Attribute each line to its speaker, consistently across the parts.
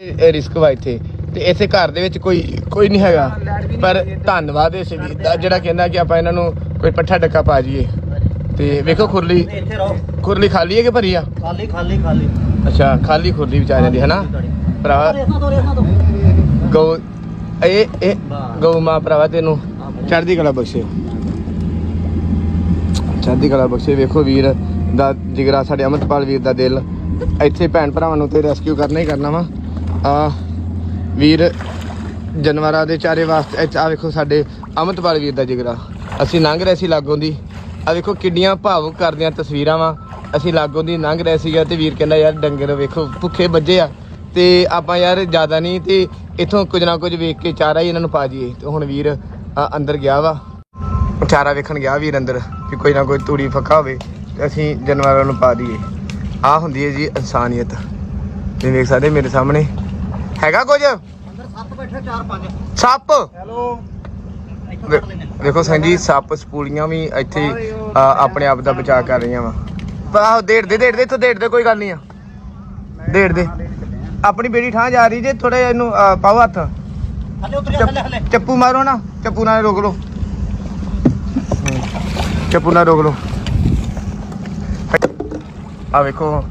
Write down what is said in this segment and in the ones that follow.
Speaker 1: Risk ਵਾ ਇੱਥੇ। ਤੇ ਇਸੇ ਘਰ ਦੇ ਵਿੱਚ ਕੋਈ ਕੋਈ ਨਹੀਂ ਹੈਗਾ। ਪਰ ਧੰਨਵਾਦ ਇਸ ਵੀਰ ਦਾ ਜਿਹੜਾ ਕਹਿੰਦਾ ਕਿ ਆਪਾਂ ਇਹਨਾਂ ਨੂੰ ਕੋਈ ਪੱਠਾ ਡੱਕਾ ਪਾ ਜੀਏ ਤੇ ਵੇਖੋ ਖੁਰਲੀ ਖੁਰਲੀ ਖਾਲੀ ਹੈ ਕਿ ਭਰੀ ਆ?
Speaker 2: ਖਾਲੀ ਖਾਲੀ ਖਾਲੀ।
Speaker 1: ਅੱਛਾ ਖਾਲੀ ਖੁਰਲੀ ਵਿਚਾਰਿਆਂ ਦੀ ਹਨਾ? ਭਰਾ ਗਊ ਇਹ ਇਹ ਗਊ ਮਾਂ ਭਰਾਵਾ ਤੈਨੂੰ। ਚੜ੍ਹਦੀ ਕਲਾ ਬਖਸ਼ੇ। ਚੜ੍ਹਦੀ ਕਲਾ ਬਖਸ਼ੇ। ਵੇਖੋ ਵੀਰ ਦਾ ਜਿਗਰਾ ਸਾਡੇ ਅਮਰਪਾਲ ਵੀਰ ਦਾ ਦਿਲ। ਇੱਥੇ ਭੈਣ ਭਰਾਵਾਂ ਨੂੰ ਤੇ ਰੈਸਕਿਊ ਕਰਨਾ ਹੀ ਕਰਨਾ ਵਾ। ਆ ਵੀਰ ਜਾਨਵਰਾਂ ਦੇ ਚਾਰੇ ਵਾਸਤੇ ਆ ਵੇਖੋ ਸਾਡੇ ਅਮਰਪਾਲ ਵੀਰ ਦਾ ਜਿਗਰਾ। ਅਸੀਂ ਲੰਘ ਰਹੇ ਸੀ ਲਾਗੋਂ ਦੀ। ਆ ਵੇਖੋ ਕਿੰਨੀਆਂ ਭਾਵੁਕ ਕਰਦੀਆਂ ਤਸਵੀਰਾਂ ਵਾ। ਅਸੀਂ ਲਾਗੋਂ ਦੀ ਲੰਘ ਰਹੇ ਸੀਗਾ ਤੇ ਵੀਰ ਕਹਿੰਦਾ ਯਾਰ ਡੰਗਰ ਵੇਖੋ ਭੁੱਖੇ ਵੱਜੇ ਆ। ਤੇ ਆਪਾਂ ਯਾਰ ਜ਼ਿਆਦਾ ਨਹੀਂ ਤੇ ਇਥੋਂ ਕੁਝ ਨਾ ਕੁਝ ਵੇਖ ਕੇ ਚਾਰਾ ਹੀ ਇਹਨਾਂ ਨੂੰ ਪਾ ਜੀਏ ਤੇ ਹੁਣ ਵੀਰ ਆ, ਅੰਦਰ ਗਿਆ ਵਾ। ਚਾਰਾ ਵੇਖਣ ਗਿਆ ਵੀਰ ਅੰਦਰ ਕਿ ਕੋਈ ਨਾ ਕੋਈ ਤੂੜੀ ਫੱਕਾ ਹੋਵੇ ਤੇ ਅਸੀਂ ਜਾਨਵਰਾਂ ਨੂੰ ਪਾ ਦਈਏ। ਆ ਹੁੰਦੀ ਹੈ ਜੀ ਇਨਸਾਨੀਅਤ। ਤੁਸੀਂ ਵੇਖ ਸਕਦੇ ਮੇਰੇ ਸਾਹਮਣੇ। ਹੈਗਾ ਕੁਝ?
Speaker 2: ਅੰਦਰ ਸੱਤ ਬੈਠੇ ਚਾਰ ਪੰਜ।
Speaker 1: ਸੱਪ?
Speaker 2: ਹੈਲੋ। ਇੱਥੋਂ
Speaker 1: ਵੇ-
Speaker 2: ਕੱਢ ਲੈਣੇ
Speaker 1: ਵੇਖੋ ਸੰਜੀ ਸੱਪ ਸਪੂਲੀਆਂ ਵੀ ਇੱਥੇ ਆਪਣੇ ਆਪ ਦਾ ਬਚਾਅ ਕਰ ਰਹੀਆਂ ਵਾ। ਆਹੋ ਡੇਢ ਦੇ ਡੇਢ ਦੇ ਇੱਥੋਂ ਡੇਢ ਦੇ ਕੋਈ ਗੱਲ ਨਹੀਂ ਆ। ਡੇਢ ਦੇ। ਆਪਣੀ ਬੇੜੀ ਠਾਂ ਜਾ ਰਹੀ ਜੇ ਥੋੜਾ ਇਹਨੂੰ ਪਾਓ ਹੱਥ।
Speaker 2: ਹਲੇ ਉਤਰ ਜਾ ਹਲੇ ਹਲੇ
Speaker 1: ਚੱਪੂ ਮਾਰੋ ਨਾ ਚੱਪੂ ਨਾਲ ਰੋਕ ਲਓ। ਚੱਪੂ ਨਾਲ ਰੋਕ ਲਓ। ਆ ਵੇਖੋ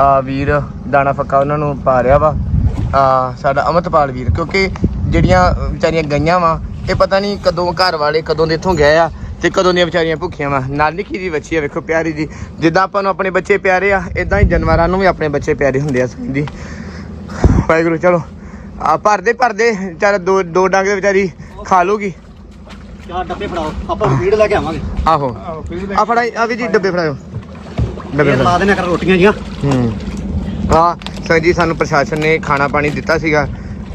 Speaker 1: ਆ ਵੀਰ ਦਾਣਾ ਫੱਕਾ ਉਹਨਾਂ ਨੂੰ ਪਾ ਰਿਹਾ ਵਾ। ਆ ਸਾਡਾ ਅਮਰਤਪਾਲ ਵੀਰ ਕਿਉਂਕਿ ਜਿਹੜੀਆਂ ਵਿਚਾਰੀਆਂ ਗਈਆਂ ਵਾ ਇਹ ਪਤਾ ਨਹੀਂ ਕਦੋਂ ਘਰ ਵਾਲੇ ਕਦੋਂ ਦੇ ਇੱਥੋਂ ਗਏ ਆ ਤੇ ਕਦੋਂ ਦੀਆਂ ਵਿਚਾਰੀਆਂ ਭੁੱਖੀਆਂ ਵਾ। ਨਾਲ ਨਿੱਕੀ ਜੀ ਬੱਚੀ ਆ ਵੇਖੋ ਪਿਆਰੀ ਜੀ। ਜਿੱਦਾਂ ਆਪਾਂ ਨੂੰ ਆਪਣੇ ਬੱਚੇ ਪਿਆਰੇ ਆ ਇਦਾਂ ਹੀ ਜਾਨਵਰਾਂ ਨੂੰ ਵੀ ਆਪਣੇ ਬੱਚੇ ਪਿਆਰੇ ਹੁੰਦੇ ਆ ਜੀ। ਵਾਹਿਗੁਰੂ ਚਲੋ। ਆ ਭਰਦੇ ਭਰਦੇ ਚੱਲ ਦੋ ਦੋ ਡੰਗ ਦੇ ਵਿਚਾਰੀ ਖਾ ਲੂਗੀ।
Speaker 2: ਚਾਰ ਡੱਬੇ ਫੜਾਓ ਆਪਾਂ ਫੀਡ ਲੈ ਕੇ ਆਵਾਂਗੇ।
Speaker 1: ਆਹੋ। ਆ ਫੜਾਈ ਆ ਵੀ ਜੀ ਡੱਬੇ ਫੜਾਓ। ਡੱਬੇ
Speaker 2: ਲਾ ਦੇਣਾ ਕਰ ਰੋਟੀਆਂ ਜੀਆਂ।
Speaker 1: ਹੂੰ। ਆ ਸਰ ਜੀ, ਸਾਨੂੰ ਪ੍ਰਸ਼ਾਸਨ ਨੇ ਖਾਣਾ ਪਾਣੀ ਦਿੱਤਾ ਸੀਗਾ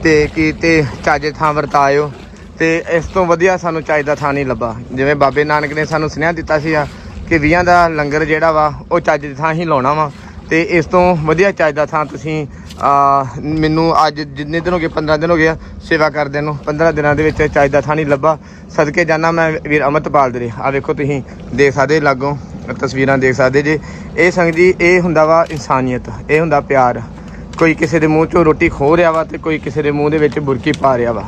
Speaker 1: ਤੇ ਕੀ ਤੇ ਚੱਜ ਥਾਂ ਵਰਤਾਇਓ ਤੇ ਇਸ ਤੋਂ ਵਧੀਆ ਸਾਨੂੰ ਚਾਹੀਦਾ ਥਾਂ ਨਹੀਂ ਲੱਭਾ। ਜਿਵੇਂ ਬਾਬੇ ਨਾਨਕ ਨੇ ਸਾਨੂੰ ਸੁਨੇਹਾ ਦਿੱਤਾ ਸੀਗਾ ਕਿ 20 ਦਾ ਲੰਗਰ ਜਿਹੜਾ ਵਾ, ਉਹ ਚੱਜ ਦੀ ਥਾਂ ਹੀ ਲਾਉਣਾ ਵਾ ਤੇ ਇਸ ਤੋਂ ਵਧੀਆ ਚੱਜ ਦਾ ਥਾਂ ਤੁਸੀਂ ਮੈਨੂੰ ਅੱਜ ਜਿੰਨੇ ਦਿਨ ਹੋ ਗਏ 15 ਦਿਨ ਹੋ ਗਏ ਸੇਵਾ ਕਰਦੇ ਨੂੰ 15 ਦਿਨਾਂ ਦੇ ਵਿੱਚ ਚੱਜ ਦਾ ਥਾਂ ਨਹੀਂ ਲੱਭਾ। ਸਦਕੇ ਜਾਣਾ ਮੈਂ ਵੀਰ ਅਮਰਤਪਾਲ ਦੇ ਆ ਵੇਖੋ ਤੁਸੀਂ, ਦੇਖ ਸਕਦੇ ਲਾਗੋਂ। ਤਸਵੀਰਾਂ ਦੇਖ ਸਕਦੇ ਜੇ। ਇਹ ਸੰਗ ਜੀ ਇਹ ਹੁੰਦਾ ਵਾ ਇਨਸਾਨੀਅਤ ਇਹ ਹੁੰਦਾ ਪਿਆਰ। ਕੋਈ ਕਿਸੇ ਦੇ ਮੂੰਹ ਚੋਂ ਰੋਟੀ ਖੋ ਰਿਹਾ ਵਾ ਤੇ ਕੋਈ ਕਿਸੇ ਦੇ ਮੂੰਹ ਦੇ ਵਿੱਚ ਬੁਰਕੀ ਪਾ ਰਿਹਾ ਵਾ।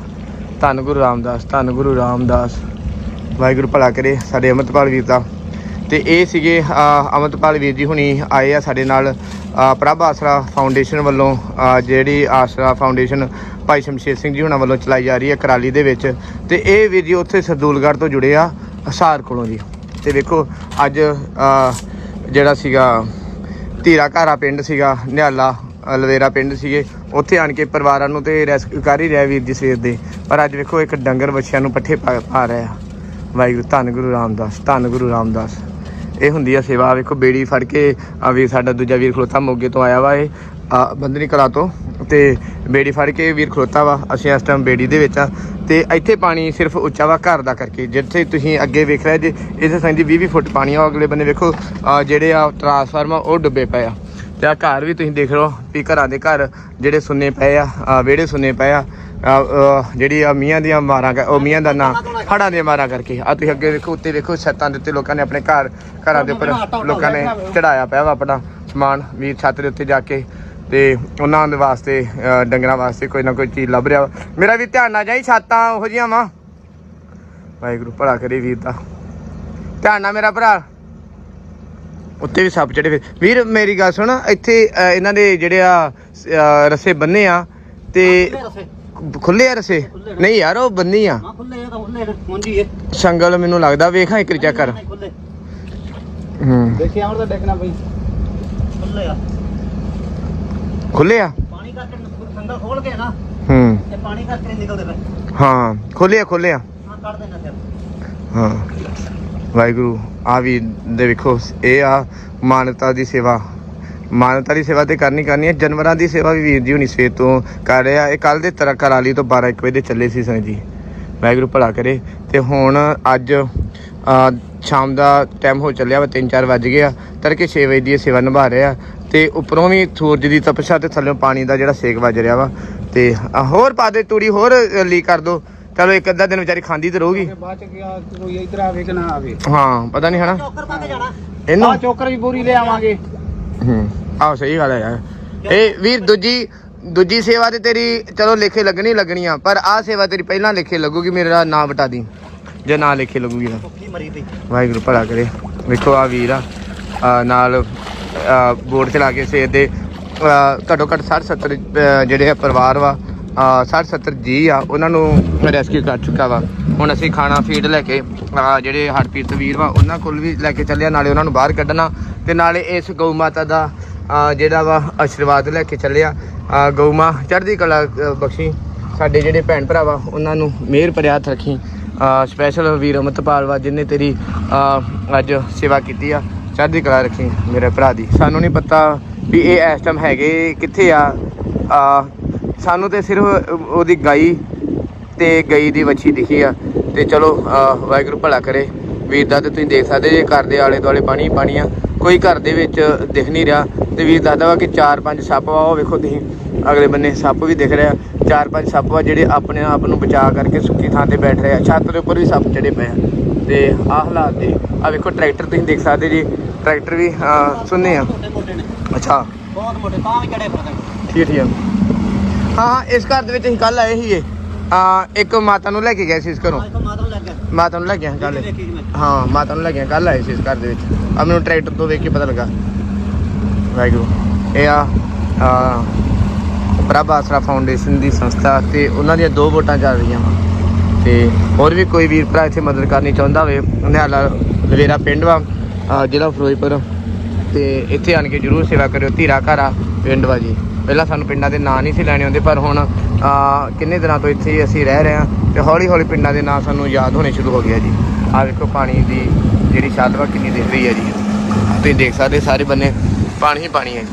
Speaker 1: ਧੰਨ ਗੁਰੂ ਰਾਮਦਾਸ ਧੰਨ ਗੁਰੂ ਰਾਮਦਾਸ। ਵਾਹਿਗੁਰੂ ਭਲਾ ਕਰੇ ਸਾਡੇ ਅਮਰਤਪਾਲ ਵੀਰ ਦਾ। ਤੇ ਇਹ ਸੀਗੇ ਅ, ਅਮਰਤਪਾਲ ਵੀਰ ਜੀ ਹੁਣੀ ਆਏ ਆ ਸਾਡੇ ਨਾਲ। ਪ੍ਰਭ ਆਸਰਾ ਫਾਊਂਡੇਸ਼ਨ ਵੱਲੋਂ ਜਿਹੜੀ ਆਸਰਾ ਫਾਊਂਡੇਸ਼ਨ ਭਾਈ ਸ਼ਮਸ਼ੇਰ ਸਿੰਘ ਜੀ ਹੁਣਾਂ ਵੱਲੋਂ ਚਲਾਈ ਜਾ ਰਹੀ ਹੈ ਕਰਾਲੀ ਦੇ ਵਿੱਚ। ਤੇ ਇਹ ਵੀਰ ਜੀ ਉੱਥੇ ਸਰਦੂਲਗੜ੍ਹ ਤੋਂ ਜੁੜੇ ਆ ਹਸਾਰ ਕੋਲੋਂ ਜੀ। ਤੇ ਵੇਖੋ ਅੱਜ ਜਿਹੜਾ ਸੀਗਾ ਧੀਰਾ ਘਾਰਾ ਪਿੰਡ ਸੀਗਾ ਨਿਹਾਲਾ ਲਵੇਰਾ ਪਿੰਡ ਸੀਗੇ ਉੱਥੇ ਆਣ ਕੇ ਪਰਿਵਾਰਾਂ ਨੂੰ ਤੇ ਰੈਸਕਿਊ ਕਰ ਹੀ ਰਿਹਾ ਵੀਰ ਜੀ ਸਵੇਰ ਦੇ। ਪਰ ਅੱਜ ਵੇਖੋ ਇੱਕ ਡੰਗਰ ਬੱਚਿਆਂ ਨੂੰ ਪੱਠੇ ਪਾ ਪਾ ਰਿਹਾ। ਵਾਹਿਗੁਰੂ ਧੰਨ ਗੁਰੂ ਰਾਮਦਾਸ ਧੰਨ ਗੁਰੂ ਰਾਮਦਾਸ। ਇਹ ਹੁੰਦੀ ਆ ਸੇਵਾ ਵੇਖੋ ਬੇੜੀ ਫੜ ਕੇ ਆ ਵੀਰ ਸਾਡਾ ਦੂਜਾ ਵੀਰ ਖਲੋਤਾ ਮੋਗੇ ਤੋਂ ਆਇਆ ਵਾ ਇਹ। ਆ, ਬੰਦਨੀ ਕਲਾ ਤੋਂ। ਤੇ ਬੇੜੀ ਫੜ ਕੇ ਵੀਰ ਖਲੋਤਾ ਵਾ ਅਸੀਂ ਇਸ ਟਾਈਮ ਬੇੜੀ ਦੇ ਵਿੱਚ ਆ। ਤੇ ਇੱਥੇ ਪਾਣੀ ਸਿਰਫ ਉੱਚਾ ਵਾ ਘਰ ਦਾ ਕਰਕੇ। ਜਿੱਥੇ ਤੁਸੀਂ ਅੱਗੇ ਵੇਖ ਰਹੇ ਜੇ ਇਸੇ ਸੰਜੀ 20 20 ਫੁੱਟ ਪਾਣੀ ਆ। ਉਹ ਅਗਲੇ ਬੰਨੇ ਵੇਖੋ ਆ, ਜਿਹੜੇ ਆ ਟਰਾਂਸਫਾਰਮਰ ਉਹ ਡੁੱਬੇ ਪਏ ਆ। ਤੇ ਆ ਘਰ ਵੀ ਤੁਸੀਂ ਦੇਖ ਲਓ ਵੀ ਘਰਾਂ ਦੇ ਘਰ ਜਿਹੜੇ ਸੁੰਨੇ ਪਏ ਆ ਵਿਹੜੇ ਸੁੰਨੇ ਪਏ ਆ। ਜਿਹੜੀ ਆ ਮੀਆਂ ਦੀਆਂ ਮਾਰਾਂ ਕਰ- ਉਹ ਮੀਆਂ ਦਾ ਨਾਂ ਹੜਾਂ ਦੀਆਂ ਮਾਰਾਂ ਕਰਕੇ। ਆ ਤੁਸੀਂ ਅੱਗੇ ਵੇਖੋ ਉੱਤੇ ਵੇਖੋ ਛੱਤਾਂ ਦੇ ਉੱਤੇ ਲੋਕਾਂ ਨੇ ਆਪਣੇ ਘਰ ਘਰਾਂ ਦੇ ਉੱਪਰ ਲੋਕਾਂ ਨੇ ਚੜਾਇਆ ਪਿਆ ਵਾ ਆਪਣਾ ਸਮਾਨ। ਵੀਰ ਛੱਤ ਦੇ ਉੱਤੇ ਜਾ ਕੇ ਤੇ ਉਹਨਾਂ ਦੇ ਵਾਸਤੇ ਡੰਗਰਾਂ ਵਾਸਤੇ ਕੋਈ ਨਾ ਕੋਈ ਚੀਜ਼ ਲੱਭ ਰਿਹਾ। ਮੇਰਾ ਵੀ ਧਿਆਨ ਨਾ ਜਾਈ ਛੱਤਾਂ ਉਹੋ ਜੀਆਂ ਵਾ। ਵਾਹਿਗੁਰੂ ਭਲਾ ਕਰੇ ਵੀਰ ਦਾ। ਧਿਆਨ ਨਾਲ ਮੇਰਾ ਭਰਾ। ਉੱਤੇ ਵੀ ਸੱਪ ਚੜੇ ਫਿਰ। ਵੀਰ ਮੇਰੀ ਗੱਲ ਸੁਣ ਇੱਥੇ ਇਹਨਾਂ ਦੇ ਜਿਹੜੇ ਆ ਰੱਸੇ ਬੰਨੇ ਆ ਤੇ
Speaker 2: ਖੁੱਲੇ
Speaker 1: ਆ ਰਸੇ? ਨਹੀਂ ਯਾਰ ਉਹ ਬੰਨੀ ਆ।
Speaker 2: ਨੇ
Speaker 1: ਸੰਗਲ ਮੈਨੂੰ ਲੱਗਦਾ ਵੇਖਾਂ ਇੱਕ ਚੈੱਕ ਕਰ। ਹੂੰ।
Speaker 2: ਦੇਖਿਆ ਹੁਣ ਤਾਂ ਦੇਖਣਾ ਪਈ ਖੁੱਲੇ ਆ।
Speaker 1: ਖੁੱਲੇ ਆ?
Speaker 2: ਪਾਣੀ ਕਰਕੇ ਸੰਗਲ ਖੋਲ ਕੇ ਨਾ
Speaker 1: ਹੂੰ।
Speaker 2: ਤੇ ਪਾਣੀ ਕਰਕੇ ਨਿਕਲਦੇ ਪਏ
Speaker 1: ਹਾਂ ਖੁੱਲੇ ਆ ਖੁੱਲੇ ਆ।
Speaker 2: ਹਾਂ ਕੱਢ ਦੇਣਾ ਫਿਰ।
Speaker 1: ਹਾਂ। ਵਾਹਿਗੁਰੂ ਆ ਵੀ ਦੇ ਵੇਖੋ ਇਹ ਆ ਮਾਨਵਤਾ ਦੀ ਸੇਵਾ। ਮਾਨਵਤਾ ਦੀ ਸੇਵਾ ਤੇ ਕਰਨੀ ਕਰਨੀ ਹੈ ਜਾਨਵਰਾਂ ਦੀ ਸੇਵਾ ਵੀ ਵੀਰ ਜੀ ਹੁਣੀ ਸਵੇਰ ਤੋਂ ਕਰ ਰਿਹਾ ਇਹ ਕੱਲ ਦੇ ਤਰ੍ਹਾਂ ਕਰਾਲੀ ਤੋਂ 12 1 ਵਜੇ ਦੇ ਚੱਲੇ ਸੀ ਸੰਗ ਜੀ। ਵਾਹਿਗੁਰੂ ਭਲਾ ਕਰੇ। ਤੇ ਹੁਣ ਅੱਜ ਆ, ਸ਼ਾਮ ਦਾ ਟਾਈਮ ਹੋ ਚੱਲਿਆ ਵਾ 3-4 ਵੱਜ ਗਏ ਆ। ਤੜਕੇ 6 ਵਜੇ ਦੀ ਸੇਵਾ ਨਿਭਾ ਰਹੇ ਤੇ ਉੱਪਰੋਂ ਵੀ ਸੂਰਜ ਦੀ ਤਪਸ਼ਾ ਤੇ ਥੱਲੇੋਂ ਪਾਣੀ ਦਾ ਜਿਹੜਾ ਸੇਕ ਵੱਜ ਰਿਹਾ ਵਾ। ਤੇ ਆ, ਹੋਰ ਪਾ ਦੇ ਤੂੜੀ ਹੋਰ ਲੀਕ ਕਰ ਦੋ। ਚਲੋ ਇੱਕ ਅੱਧਾ ਦਿਨ ਵਿਚਾਰੀ ਖਾਂਦੀ ਤੇ ਰਹੂਗੀ।
Speaker 3: ਬਾਅਦ ਚ ਗਿਆ ਕੋਈ ਇੱਧਰ ਆਵੇ ਕਿ ਨਾ ਆਵੇ।
Speaker 1: ਹਾਂ ਪਤਾ ਨਹੀਂ ਹਨਾ।
Speaker 2: ਚੌਕਰ ਪਾ ਕੇ ਜਾਣਾ।
Speaker 1: ਇਹਨੂੰ?
Speaker 3: ਆ ਚੋਕਰ ਵੀ ਪੂਰੀ ਲੈ ਆਵਾਂਗੇ।
Speaker 1: ਹੂੰ ਆਹ ਸਹੀ ਗੱਲ ਹੈ ਯਾਰ। ਇਹ ਵੀਰ ਦੂਜੀ ਦੂਜੀ ਸੇਵਾ ਤੇ ਤੇਰੀ ਚਲੋ ਲਿਖੇ ਲੱਗਣੀ ਲੱਗਣੀ ਆ ਪਰ ਆਹ ਸੇਵਾ ਤੇਰੀ ਪਹਿਲਾਂ ਲਿਖੇ ਲੱਗੂਗੀ ਮੇਰਾ ਨਾਂ ਬਟਾ ਦੀ। ਜੇ ਨਾਂ ਲਿਖੇ ਲੱਗੂਗੀ ਤਾਂ।
Speaker 2: ਭੁੱਖੀ ਮਰੀ ਪਈ।
Speaker 1: ਵਾਹਿਗੁਰੂ ਭਲਾ ਕਰੇ। ਵੇਖੋ ਆ ਵੀਰ ਆ। ਆ ਨਾਲ ਆ, ਬੋਰਡ ਚਲਾ ਕੇ ਸੇਰ ਦੇ ਘੱਟੋ ਘੱਟ 60 70 ਜਿਹੜੇ ਆ ਪਰਿਵਾਰ ਵਾ 60 70 ਜੀ ਆ, ਉਹਨਾਂ ਨੂੰ ਰੈਸਕਿਊ ਕਰ ਚੁੱਕਾ ਵਾ। ਹੁਣ ਅਸੀਂ ਖਾਣਾ ਫੀਡ ਲੈ ਕੇ ਜਿਹੜੇ ਹਰਪ੍ਰੀਤ ਵੀਰ ਵਾ, ਉਹਨਾਂ ਕੋਲ ਵੀ ਲੈ ਕੇ ਚੱਲਿਆ ਨਾਲੇ ਉਹਨਾਂ ਨੂੰ ਬਾਹਰ ਕੱਢਣਾ, ਤੇ ਨਾਲੇ ਇਸ ਗਊ ਮਾਤਾ ਦਾ ਜਿਹੜਾ ਵਾ ਆਸ਼ੀਰਵਾਦ ਲੈ ਕੇ ਚੱਲਿਆ ਗਊ ਮਾਂ, ਚੜ੍ਹਦੀ ਕਲਾ ਬਖਸ਼ੀ। ਸਾਡੇ ਜਿਹੜੇ ਭੈਣ ਭਰਾ ਵਾ, ਉਹਨਾਂ ਨੂੰ ਮਿਹਰ ਭਰਿਆ ਹੱਥ ਰੱਖੀ। ਸਪੈਸ਼ਲ ਵੀਰ ਅਮਰਤਪਾਲ ਵਾ, ਜਿਨੇ ਤੇਰੀ ਅੱਜ ਸੇਵਾ ਕੀਤੀ ਆ ਚੜ੍ਹਦੀ ਕਲਾ ਰੱਖੀ ਮੇਰੇ ਭਰਾ ਦੀ। ਸਾਨੂੰ ਨਹੀਂ ਪਤਾ ਵੀ ਇਹ ਇਸ ਟਾਈਮ ਹੈਗੇ ਕਿੱਥੇ ਆ। ਅ, ਸਾਨੂੰ ਤੇ ਸਿਰਫ ਉਹਦੀ ਗਾਈ ਤੇ ਗਈ ਦੀ ਵੱਛੀ ਦਿਖੀ ਆ। ਤੇ ਚਲੋ ਵਾਹਿਗੁਰੂ ਭਲਾ ਕਰੇ। ਵੀਰ ਦਾ ਤੇ ਤੁਸੀਂ ਦੇਖ ਸਕਦੇ ਜੇ ਘਰ ਦੇ ਆਲੇ ਦੁਆਲੇ ਪਾਣੀ ਪਾਣੀ ਆ। ਕੋਈ ਘਰ ਦੇ ਵਿੱਚ ਦਿਖ ਨਹੀਂ ਰਿਹਾ। ਤੇ ਵੀਰ ਦੱਸਦਾ ਵਾ ਕਿ ਚਾਰ ਪੰਜ ਸੱਪ ਵਾ ਉਹ ਵੇਖੋ ਤੁਸੀਂ। ਅਗਲੇ ਬੰਨੇ ਸੱਪ ਵੀ ਦਿਖ ਰਿਹਾ। ਚਾਰ ਪੰਜ ਸੱਪ ਵਾ ਜਿਹੜੇ ਆਪਣੇ ਆਪ ਨੂੰ ਬਚਾ ਕਰਕੇ ਸੁੱਕੀ ਥਾਂ ਤੇ ਬੈਠ ਰਹੇ ਆ। ਛੱਤ ਦੇ ਉੱਪਰ ਵੀ ਸੱਪ ਚੜੇ ਪਏ ਆ। ਤੇ ਆਹ ਹਾਲਾਤ ਦੇ ਆ ਵੇਖੋ ਟਰੈਕਟਰ ਤੁਸੀਂ ਦੇਖ ਸਕਦੇ ਜੀ। ਟਰੈਕਟਰ ਵੀ ਸੁੰਨੇ ਆ। ਅੱਛਾ।
Speaker 2: ਬਹੁਤ ਮੋਟੇ ਤਾਂ ਵੀ ਚੜੇ ਫਿਰਦੇ
Speaker 1: ਠੀਕ ਠੀਕ ਆ। ਹਾਂ ਇਸ ਘਰ ਦੇ ਵਿੱਚ ਅਸੀਂ ਕੱਲ ਆਏ ਸੀਗੇ। ਆ ਇੱਕ ਮਾਤਾ ਨੂੰ ਲੈ ਕੇ ਗਏ ਸੀ ਇਸ ਘਰੋਂ।
Speaker 2: ਮਾਤਾ ਨੂੰ ਲੱਗ ਗਿਆ
Speaker 1: ਮਾਤਾ ਨੂੰ ਲੈ ਕੇ ਕੱਲ ਹਾਂ ਮਾਤਾ ਨੂੰ ਲੈ ਕੇ ਕੱਲ ਆਏ ਸੀ ਇਸ ਘਰ ਦੇ ਵਿੱਚ। ਆ ਮੈਨੂੰ ਟਰੈਕਟਰ ਤੋਂ ਵੇਖ ਕੇ ਪਤਾ ਲੱਗਾ। ਵਾਹਿਗੁਰੂ। ਇਹ ਆ ਆ ਪ੍ਰਭ ਆਸਰਾ ਫਾਊਂਡੇਸ਼ਨ ਦੀ ਸੰਸਥਾ ਤੇ ਉਹਨਾਂ ਦੀਆਂ ਦੋ ਵੋਟਾਂ ਚੱਲ ਰਹੀਆਂ ਵਾ। ਤੇ ਹੋਰ ਵੀ ਕੋਈ ਵੀਰ ਭਰਾ ਇੱਥੇ ਮਦਦ ਕਰਨੀ ਚਾਹੁੰਦਾ ਹੋਵੇ, ਨਿਹਾਲਾ ਲਵੇਰਾ ਪਿੰਡ ਵਾ ਜ਼ਿਲ੍ਹਾ ਫਿਰੋਜ਼ਪੁਰ। ਤੇ ਇੱਥੇ ਆਣ ਕੇ ਜਰੂਰ ਸੇਵਾ ਕਰਿਓ, ਧੀਰਾ ਘਰਾ ਪਿੰਡ ਵਾ ਜੀ। ਪਹਿਲਾਂ ਸਾਨੂੰ ਪਿੰਡਾਂ ਦੇ ਨਾਂ ਨਹੀਂ ਸੀ ਲੈਣੇ ਆਉਂਦੇ ਪਰ ਹੁਣ ਕਿੰਨੇ ਦਿਨਾਂ ਤੋਂ ਇੱਥੇ ਅਸੀਂ ਰਹਿ ਰਹੇ ਹਾਂ ਤੇ ਹੌਲੀ ਹੌਲੀ ਪਿੰਡਾਂ ਦੇ ਨਾਂ ਸਾਨੂੰ ਯਾਦ ਹੋਣੇ ਸ਼ੁਰੂ ਹੋ ਗਿਆ ਜੀ। ਆ ਵੇਖੋ ਪਾਣੀ ਦੀ ਜਿਹੜੀ ਛੱਤ ਵਾ, ਕਿੰਨੀ ਦਿਖ ਰਹੀ ਹੈ ਜੀ। ਤੁਸੀਂ ਦੇਖ ਸਕਦੇ ਸਾਰੇ ਬੰਨੇ ਪਾਣੀ ਹੀ ਪਾਣੀ ਹੈ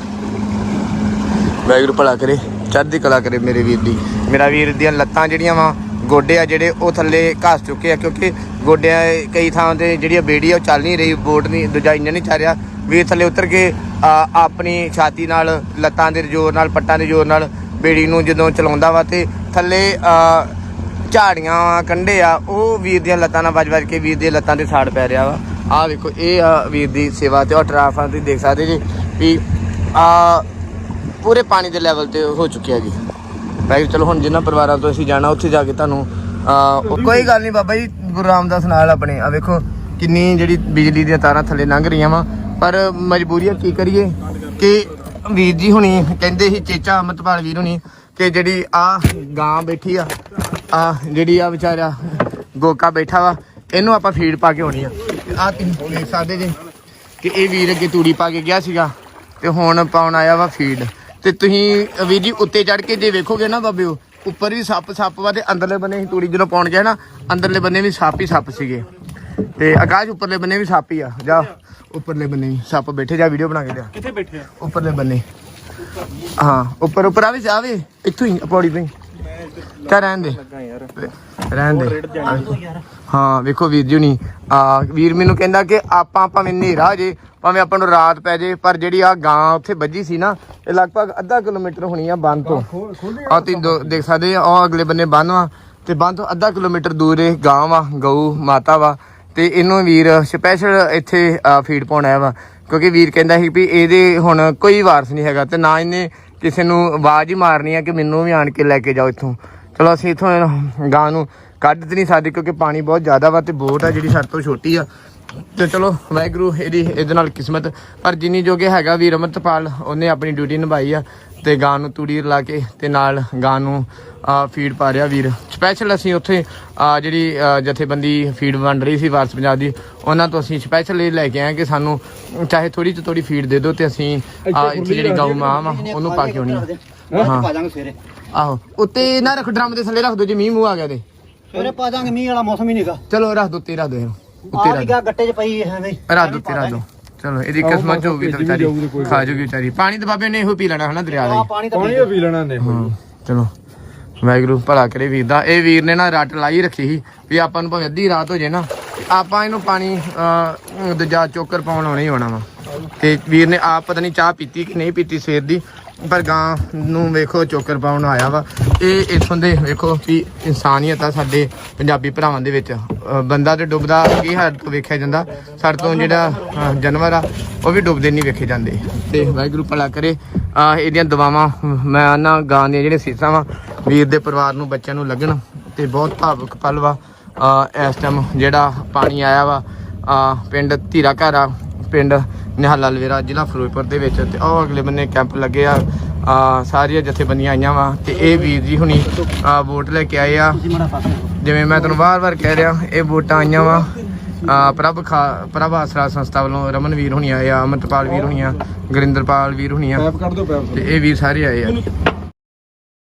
Speaker 1: ਵਾਹਿਗੁਰੂ ਭਲਾ ਕਰੇ, ਚੜ੍ਹਦੀ ਕਲਾ ਕਰੇ ਮੇਰੇ ਵੀਰ ਦੀ। ਮੇਰਾ ਵੀਰ ਦੀਆਂ ਲੱਤਾਂ ਜਿਹੜੀਆਂ ਵਾ ਗੋਡੇ ਆ ਜਿਹੜੇ ਉਹ ਥੱਲੇ ਘਸ ਚੁੱਕੇ ਆ ਕਿਉਂਕਿ ਗੋਡਿਆਂ ਕਈ ਥਾਂ ਤੇ ਜਿਹੜੀ ਆ ਬੇੜੀ ਆ ਉਹ ਚੱਲ ਨਹੀਂ ਰਹੀ ਬੋਟ ਨਹੀਂ ਦੂਜਾ ਇੰਜਨ ਨਹੀਂ ਚੱਲ ਰਿਹਾ। ਵੀਰ ਥੱਲੇ ਉਤਰ ਕੇ ਆਪਣੀ ਛਾਤੀ ਨਾਲ ਲੱਤਾਂ ਦੇ ਜ਼ੋਰ ਨਾਲ ਪੱਟਾਂ ਦੇ ਜ਼ੋਰ ਨਾਲ ਬੇੜੀ ਨੂੰ ਜਦੋਂ ਚਲਾਉਂਦਾ ਵਾ ਤੇ ਥੱਲੇ ਝਾੜੀਆਂ ਵਾਂ, ਕੰਢੇ ਆ ਉਹ ਵੀਰ ਦੀਆਂ ਲੱਤਾਂ ਨਾਲ ਵੱਜ ਵੱਜ ਕੇ ਵੀਰ ਦੀਆਂ ਲੱਤਾਂ ਤੇ ਸਾੜ ਪੈ ਰਿਹਾ ਵਾ। ਆਹ ਵੇਖੋ ਇਹ ਆ ਵੀਰ ਦੀ ਸੇਵਾ ਤੇ ਉਹ ਟਰਾਫਾਂ ਤੁਸੀਂ ਦੇਖ ਸਕਦੇ ਜੀ ਵੀ ਆ ਪੂਰੇ ਪਾਣੀ ਦੇ ਲੈਵਲ ਤੇ ਹੋ ਚੁੱਕਿਆ ਜੀ। ਭਾਈ ਚਲੋ ਹੁਣ ਜਿੰਨਾ ਪਰਿਵਾਰਾਂ ਤੋਂ ਅਸੀਂ ਜਾਣਾ, ਉੱਥੇ ਜਾ ਕੇ ਤੁਹਾਨੂੰ ਕੋਈ ਗੱਲ ਨਹੀਂ ਬਾਬਾ ਜੀ, ਗੁਰੂ ਰਾਮਦਾਸ ਨਾਲ ਆਪਣੇ। ਆ ਵੇਖੋ, ਕਿੰਨੀ ਜਿਹੜੀ ਬਿਜਲੀ ਦੀਆਂ ਤਾਰਾਂ ਥੱਲੇ ਲੰਘ ਰਹੀਆਂ ਵਾ। ਪਰ ਮਜਬੂਰੀਆ ਕੀ ਕਰੀਏ? ਕਿ ਵੀਰ ਜੀ ਹੁਣੀ ਕਹਿੰਦੇ ਸੀ, ਚੇਚਾ ਅਮਰਤਪਾਲ ਵੀਰ ਹੁਣੀ, ਕਿ ਜਿਹੜੀ ਆ ਗਾਂ ਬੈਠੀ ਆ ਆ ਜਿਹੜੀ ਆ ਵਿਚਾਰਾ ਗੋਕਾ ਬੈਠਾ ਵਾ, ਇਹਨੂੰ ਆਪਾਂ ਫੀਡ ਪਾ ਕੇ ਹੋਣੀ ਆ। ਆ ਤੁਸੀਂ ਦੇਖ ਸਕਦੇ ਜੇ ਕਿ ਇਹ ਵੀਰ ਅੱਗੇ ਤੂੜੀ ਪਾ ਕੇ ਗਿਆ ਸੀਗਾ, ਤੇ ਹੁਣ ਪਾਉਣ ਆਇਆ ਵਾ ਫੀਡ। ਤੇ ਤੁਸੀਂ ਵੀਰ ਜੀ ਉੱਤੇ ਚੜ ਕੇ ਜੇ ਵੇਖੋਗੇ ਨਾ ਬਾਬਿਓ ਉੱਪਰ ਵੀ ਸੱਪ ਸੱਪ ਵਾ ਤੇ ਅੰਦਰਲੇ ਬੰਨੇ ਹੀ ਤੂੜੀ ਜਦੋਂ ਪਾਉਣ ਗਿਆ ਨਾ ਅੰਦਰਲੇ ਬੰਨੇ ਵੀ ਸੱਪ ਹੀ ਸੱਪ ਸੀਗੇ। ਤੇ ਆਕਾਸ਼ ਉੱਪਰਲੇ ਬੰਨੇ ਵੀ ਸੱਪ ਹੀ ਆ ਜਾ। ਉੱਪਰਲੇ ਬੰਨੇ ਸੱਪ ਬੈਠੇ ਜਾ ਵੀਡੀਓ ਬਣਾ ਕੇ ਲਿਆ।
Speaker 3: ਕਿੱਥੇ ਬੈਠੇ ਆ?
Speaker 1: ਉੱਪਰਲੇ ਬੰਨੇ। ਹਾਂ ਉੱਪਰ ਉੱਪਰ ਆਵੇ ਜਾਵੇ ਇੱਥੋਂ ਹੀ ਪੌੜੀ ਤੋਂ ਹੀ। ਰਹਿਣ ਦੇ।
Speaker 3: ਯਾਰ।
Speaker 1: ਰਹਿਣ ਦੇ। ਹਾਂ ਵੇਖੋ ਵੀਰ ਜੀ ਹੁਣੀ ਆ ਵੀਰ ਮੈਨੂੰ ਕਹਿੰਦਾ ਕਿ ਆਪਾਂ ਭਾਵੇਂ ਹਨੇਰਾ ਜੇ ਭਾਵੇਂ ਆਪਾਂ ਨੂੰ ਰਾਤ ਪੈ ਜੇ ਪਰ ਜਿਹੜੀ ਆ ਗਾਂ ਉੱਥੇ ਵੱਜੀ ਸੀ ਨਾ ਇਹ ਲਗਭਗ ਅੱਧਾ ਕਿਲੋਮੀਟਰ ਹੋਣੀ ਆ ਬੰਨ ਤੋਂ। ਆ ਤੁਸੀਂ ਦੇਖ ਸਕਦੇ ਆ ਉਹ ਅਗਲੇ ਬੰਨੇ ਬੰਨ ਵਾ ਤੇ ਬੰਨ ਤੋਂ ਅੱਧਾ ਕਿਲੋਮੀਟਰ ਦੂਰ ਇਹ ਗਾਂ ਵਾ ਗਊ ਮਾਤਾ ਵਾ ਤੇ ਇਹਨੂੰ ਵੀਰ ਸਪੈਸ਼ਲ ਇੱਥੇ ਫੀਡ ਪਾਉਣ ਆਇਆ ਵਾ। ਕਿਉਂਕਿ ਵੀਰ ਕਹਿੰਦਾ ਸੀ ਵੀ ਇਹਦੇ ਹੁਣ ਕੋਈ ਵਾਰਸ ਨਹੀਂ ਹੈਗਾ ਤੇ ਨਾ ਇਹਨੇ ਕਿਸੇ ਨੂੰ ਆਵਾਜ਼ ਹੀ ਮਾਰਨੀ ਆ ਕਿ ਮੈਨੂੰ ਵੀ ਆਣ ਕੇ ਲੈ ਕੇ ਜਾਓ ਇੱਥੋਂ। ਚਲੋ ਅਸੀਂ ਇੱਥੋਂ ਗਾਂ ਨੂੰ ਕੱਢ ਤੇ ਨਹੀਂ ਸਕਦੇ ਕਿਉਂਕਿ ਪਾਣੀ ਬਹੁਤ ਜ਼ਿਆਦਾ ਵਾ ਤੇ ਬੋਟ ਆ ਜਿਹੜੀ ਸਾਡੇ ਤੋਂ ਛੋਟੀ ਆ। ਤੇ ਚਲੋ ਵਾਹਿਗੁਰੂ ਇਹਦੀ ਇਹਦੇ ਨਾਲ ਕਿਸਮਤ। ਪਰ ਜਿੰਨੀ ਜੋਗੇ ਹੈਗਾ ਵੀਰ ਅਮਰਤਪਾਲ ਉਹਨੇ ਆਪਣੀ ਡਿਊਟੀ ਨਿਭਾਈ ਆ ਤੇ ਗਾਂ ਨੂੰ ਤੂੜੀ ਰਲਾ ਕੇ ਤੇ ਨਾਲ ਗਾਂ ਨੂੰ ਫੀਡ ਪਾ ਰਿਹਾ ਵੀਰ। ਸਪੈਸ਼ਲ ਅਸੀਂ ਉੱਥੇ ਜਿਹੜੀ ਜਥੇਬੰਦੀ ਫੀਡ ਵੰਡ ਰਹੀ ਸੀ ਵਾਰਸ ਪੰਜਾਬ ਦੀ ਉਹਨਾਂ ਤੋਂ ਅਸੀਂ ਸਪੈਸ਼ਲ ਇਹ ਲੈ ਕੇ ਆਏ ਕਿ ਸਾਨੂੰ ਚਾਹੇ ਥੋੜੀ ਤੋਂ ਥੋੜੀ ਫੀਡ ਦੇ ਦਿਓ ਤੇ ਅਸੀਂ ਇੱਥੇ ਜਿਹੜੀ ਗਊ ਮਾਂ ਉਹਨੂੰ ਪਾ ਕੇ ਆਉਣੀ ਆ।
Speaker 2: ਹਾਂ। ਪਾ ਦਾਂਗੇ ਸਵੇਰੇ।
Speaker 1: ਆਹੋ ਉੱਤੇ ਨਾ ਰੱਖ ਡਰਮ ਦੇ ਥੱਲੇ ਰੱਖ ਦਿਓ ਜੇ ਮੀਂਹ ਮੂੰਹ ਆ ਗਿਆ ਤੇ।
Speaker 2: ਸਵੇਰੇ ਪਾ ਦਾਂਗੇ ਮੀਂਹ ਵਾਲਾ ਮੌਸਮ ਹੀ ਨਹੀਂਗਾ
Speaker 1: ਚਲੋ ਰੱਖ ਦੋ ਉੱਤੇ ਰੱਖ ਦਿਓ ਉੱਤੇ
Speaker 2: ਆ
Speaker 1: ਰੱਖ
Speaker 2: ਵੀ
Speaker 1: ਦਿਓ
Speaker 2: ਗੱਟੇ 'ਚ ਪਈ ਹੈ ਬਈ
Speaker 1: ਰੱਖ ਦੋ ਉੱਤੇ ਰੱਖ ਦਿਓ ਚਲੋ ਇਹਦੀ ਕਿਸਮਤ ਚ ਹੋਊਗੀ ਤਾਂ ਵਿਚਾਰੀ ਖਾ ਜੂਗੀ ਵਿਚਾਰੀ ਪਾਣੀ ਤਾਂ ਬਾਬੇ ਨੇ ਇਹੋ ਪੀ ਲੈਣਾ ਹਨਾ ਦਰਿਆ ਦਾ
Speaker 2: ਆ ਪਾਣੀ ਤਾਂ
Speaker 3: ਪਾਣੀ
Speaker 2: ਪੀ
Speaker 3: ਲੈਣਾ। ਨੇ
Speaker 1: ਹਾਂ। ਚਲੋ ਵਾਹਿਗੁਰੂ ਭਲਾ ਕਰੇ ਵੀਰ ਦਾ। ਇਹ ਵੀਰ ਨੇ ਨਾ ਰੱਟ ਲਾਈ ਰੱਖੀ ਸੀ ਵੀ ਆਪਾਂ ਨੂੰ ਭਾਵੇਂ ਅੱਧੀ ਰਾਤ ਹੋ ਜੇ ਨਾ ਆਪਾਂ ਇਹਨੂੰ ਪਾਣੀ ਅਹ, ਦੂਜਾ ਚੋਕਰ ਪਾਉਣ ਆਉਣਾ ਹੀ ਆਉਣਾ ਵਾ। ਤੇ ਵੀਰ ਨੇ ਆਪ ਪਤਾ ਨਹੀਂ ਚਾਹ ਪੀਤੀ ਕਿ ਨਹੀਂ ਪੀਤੀ ਸਵੇਰ ਦੀ। ਪਰ ਗਾਂ ਨੂੰ ਵੇਖੋ, ਚੋਕਰ ਪਾਉਣ ਆਇਆ ਵਾ। ਇਹ ਇਥੋਂ ਦੇ ਵੇਖੋ ਵੀ ਇਨਸਾਨੀਅਤ ਆ ਸਾਡੇ ਪੰਜਾਬੀ ਭਰਾਵਾਂ ਦੇ ਵਿੱਚ। ਬੰਦਾ ਤੇ ਡੁੱਬਦਾ ਕੀ ਹੱਦ ਤੋਂ ਵੇਖਿਆ ਜਾਂਦਾ? ਸਾਡੇ ਤੋਂ ਜਿਹੜਾ ਜਾਨਵਰ ਆ, ਉਹ ਵੀ ਡੁੱਬਦੇ ਨਹੀਂ ਵੇਖੇ ਜਾਂਦੇ। ਤੇ ਵਾਹਿਗੁਰੂ ਭਲਾ ਕਰੇ। ਆ ਇਹਦੀਆਂ ਦਵਾਵਾਂ ਮੈਂ ਨਾ ਗਾਂ ਦੀਆਂ ਜਿਹੜੀਆਂ ਸੀਸਾਂ ਵਾ, ਵੀਰ ਦੇ ਪਰਿਵਾਰ ਨੂੰ, ਬੱਚਿਆਂ ਨੂੰ ਲੱਗਣ ਤੇ ਬਹੁਤ ਭਾਵੁਕ ਪਲ ਵਾ। ਇਸ ਟਾਈਮ ਜਿਹੜਾ ਪਾਣੀ ਆਇਆ ਵਾ ਪਿੰਡ ਧੀਰਾ ਘਰ ਆ, ਪਿੰਡ ਨਿਹਾਲਾ ਲਵੇਰਾ ਜ਼ਿਲ੍ਹਾ ਫਿਰੋਜ਼ਪੁਰ ਦੇ ਵਿੱਚ ਤੇ ਉਹ ਅਗਲੇ ਬੰਨੇ ਕੈਂਪ ਲੱਗੇ ਆ ਆ ਸਾਰੀਆਂ ਜਥੇਬੰਦੀਆਂ ਆਈਆਂ ਵਾ ਤੇ ਇਹ ਵੀਰ ਜੀ ਹੁਣੀ ਆ ਵੋਟ ਲੈ ਕੇ ਆਏ ਆ। ਜਿਵੇਂ ਮੈਂ ਤੁਹਾਨੂੰ ਵਾਰ-ਵਾਰ ਕਹਿ ਰਿਹਾ ਇਹ ਵੋਟਾਂ ਆਈਆਂ ਵਾ। ਆ ਪ੍ਰਭ ਖਾ ਪ੍ਰਭ ਆਸਰਾ ਸੰਸਥਾ ਵੱਲੋਂ ਰਮਨ ਵੀਰ ਹੁਣੀ ਆਏ ਆ ਅਮਰਤਪਾਲ ਵੀਰ ਹੁਣੀ ਆ ਗੁਰਿੰਦਰਪਾਲ ਵੀਰ ਹੁਣੀ ਆ। ਤੇ ਇਹ ਵੀਰ ਸਾਰੇ ਆਏ ਆ।